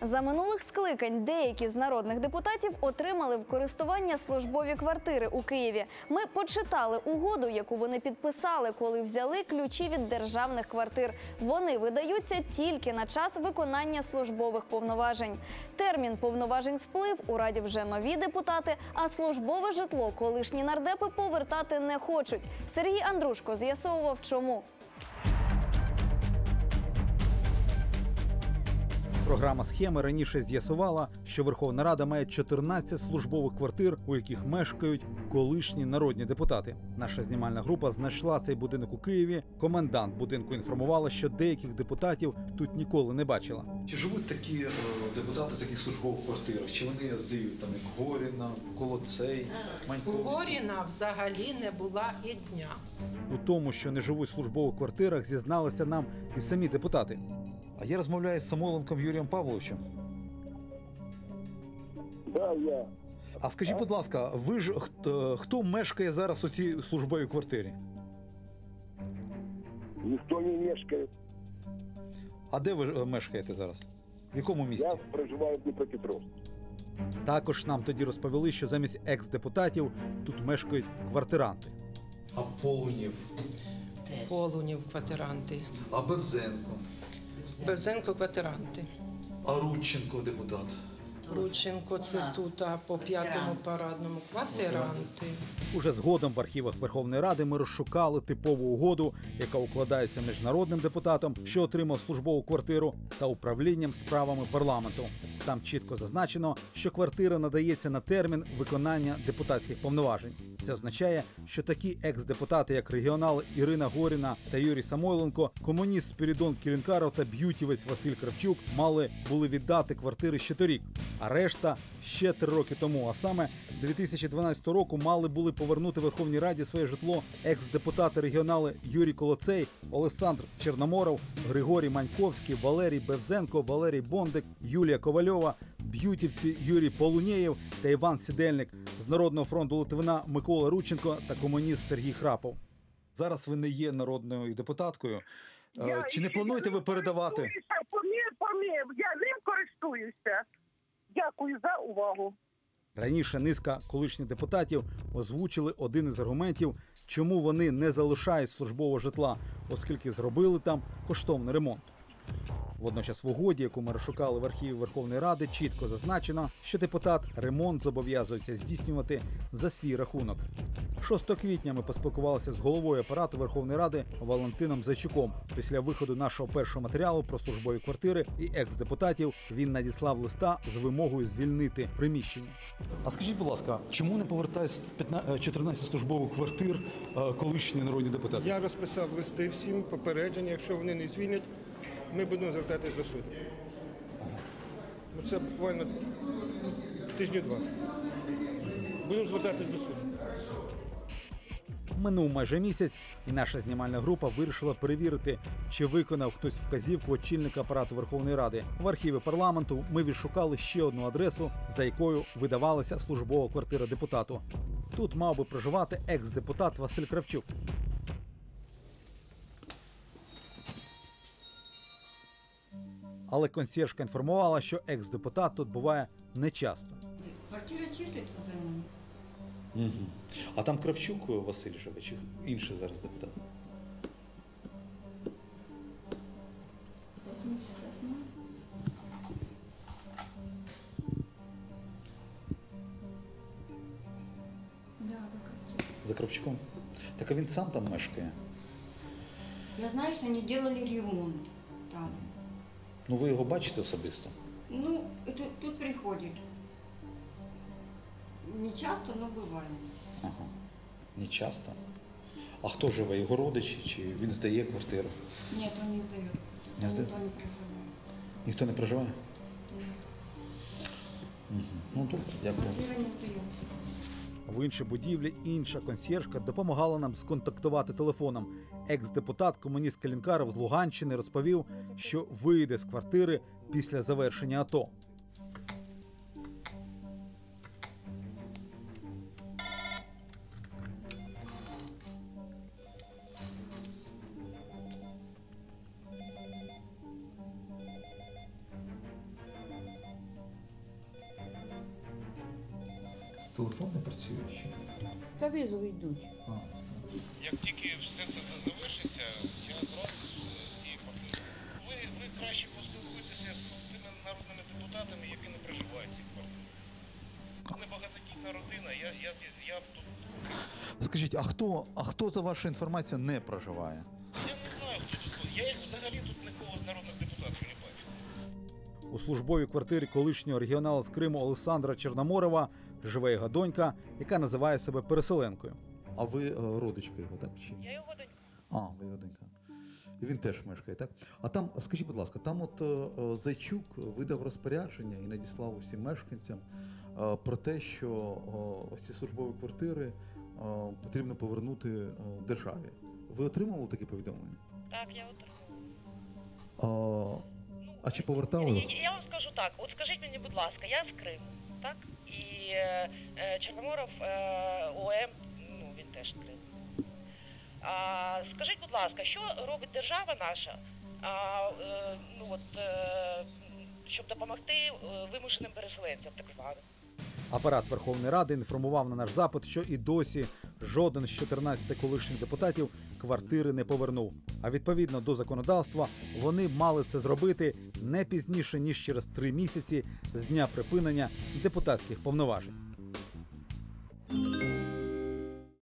За минулих скликань деякі з народних депутатів отримали в користування службові квартири у Києві. Ми почитали угоду, яку вони підписали, коли взяли ключі від державних квартир. Вони видаються тільки на час виконання службових повноважень. Термін повноважень сплив у раді вже нові депутати, а службове житло колишні нардепи повертати не хочуть. Сергій Андрушко з'ясовував, чому. Програма схеми раніше з'ясувала, що Верховна Рада має 14 службових квартир, у яких мешкають колишні народні депутати. Наша знімальна група знайшла цей будинок у Києві. Комендант будинку інформувала, що деяких депутатів тут ніколи не бачила. Чи живуть такі е, депутати в таких службових квартирах? Чи вони здають там як Горіна, Колоцей, У Маньковський? Горіна взагалі не була і дня. У тому, що не живуть в службових квартирах, зізналися нам і самі депутати. А я розмовляю з Самойленком Юрієм Павловичем. Да, я. А скажіть, будь ласка, ви ж хто, хто мешкає зараз у цій службовій квартирі? Ніхто не мешкає. А де ви е, мешкаєте зараз? В якому місті? Я проживаю в Дніпропетровську. Також нам тоді розповіли, що замість екс-депутатів тут мешкають квартиранти. А Полунів, Полунів квартиранти, а Бевзенко, Бевзенко квартиранти. а Рудченко депутат. Рудченко це тут а по п'ятому парадному квартиранти. Уже згодом в архівах Верховної Ради ми розшукали типову угоду, яка укладається між народним депутатом, що отримав службову квартиру, та управлінням справами парламенту. Там чітко зазначено, що квартира надається на термін виконання депутатських повноважень. Це означає, що такі екс-депутати, як регіонал Ірина Горіна та Юрій Самойленко, комуніст Спірідон Кілінкаров та б'ютівець Василь Кравчук мали були віддати квартири ще торік, а решта ще три роки тому. А саме 2012 року мали були повернути Верховній Раді своє житло екс-депутати регіонали Юрій Колоцей, Олександр Чорноморов, Григорій Маньковський, Валерій Бевзенко, Валерій Бондик, Юлія Ковальова, б'ютівці Юрій Полунєєв та Іван Сідельник з Народного фронту Литвина Микола Рученко та комуніст Сергій Храпов. Зараз ви не є народною депутаткою. Е, Я Чи не плануєте ви передавати? користуюся, Помір, помір. Я ним користуюся. Дякую за увагу. Раніше низка колишніх депутатів озвучили один із аргументів, чому вони не залишають службового житла, оскільки зробили там коштовний ремонт. Водночас в угоді, яку ми розшукали в архіві Верховної Ради, чітко зазначено, що депутат ремонт зобов'язується здійснювати за свій рахунок. 6 квітня ми поспілкувалися з головою апарату Верховної Ради Валентином Зайчуком. Після виходу нашого першого матеріалу про службові квартири і екс-депутатів він надіслав листа з вимогою звільнити приміщення. А скажіть, будь ласка, чому не повертають 15 14 службових квартир е, колишні народні депутати? Я розписав листи всім попередження, якщо вони не звільнять, ми будемо звертатись до суду. Ну, Це буквально тижні два. Будемо звертатись до суду. Минув майже місяць, і наша знімальна група вирішила перевірити, чи виконав хтось вказівку очільника апарату Верховної Ради. В архіві парламенту ми відшукали ще одну адресу, за якою видавалася службова квартира депутату. Тут мав би проживати екс-депутат Василь Кравчук. Але консьєржка інформувала, що екс-депутат тут буває нечасто. Квартира числится за ним. А там Кравчук Василь живе, чи інший зараз депутат? 88. За Кравчуком? Так а він сам там мешкає. Я знаю, что они делали ремонт там. Ну ви його бачите особисто? Ну, тут, тут приходит. Не часто, но бывает. Ага. Не часто. А хто живе? Його родичі? Чи він здає квартиру? Нет, он не сдает. Не Там сдает? Никто не проживает. Ніхто не проживає? Мгм. Ну добре, дякую. Квартира не сдается. В іншій будівлі інша консьєржка допомагала нам сконтактувати телефоном. Екс-депутат комуніст Калінкаров з Луганщини розповів, що вийде з квартири після завершення АТО. Телефон не працює ще. Це визови йдуть. Як тільки все це завершиться, я зразу з цієї. Ви, ви краще поспілкуйтеся з тими народними депутатами, які не проживають в цій. Це небагатодітна родина, я, я, я тут. Скажіть, а хто, а хто за вашу інформацію не проживає? Я не знаю, хто тут. Я взагалі тут нікого з народних депутатів не бачу. У службовій квартирі колишнього регіонала з Криму Олександра Чорноморова живе його донька, яка називає себе переселенкою. А ви е, родичка його, так? Чи? Я його донька. А, ви його донька. І він теж мешкає, так? А там, скажіть, будь ласка, там от е, е, Зайчук видав розпорядження і надіслав усім мешканцям про те, що ось ці службові квартири потрібно повернути державі. Ви отримували таке повідомлення? Так, я отримала. А, а чи повертали? Я- я вам скажу так: от скажіть мені, будь ласка, я з Криму, так? І е, е, Чорноморов е, ОМ, ну він теж А, скажіть, будь ласка, що робить держава наша, а, ну от, щоб допомогти вимушеним переселенцям, так званим? Апарат Верховної Ради інформував на наш запит, що і досі жоден з 14 колишніх депутатів квартири не повернув. А відповідно до законодавства вони мали це зробити не пізніше ніж через три місяці з дня припинення депутатських повноважень.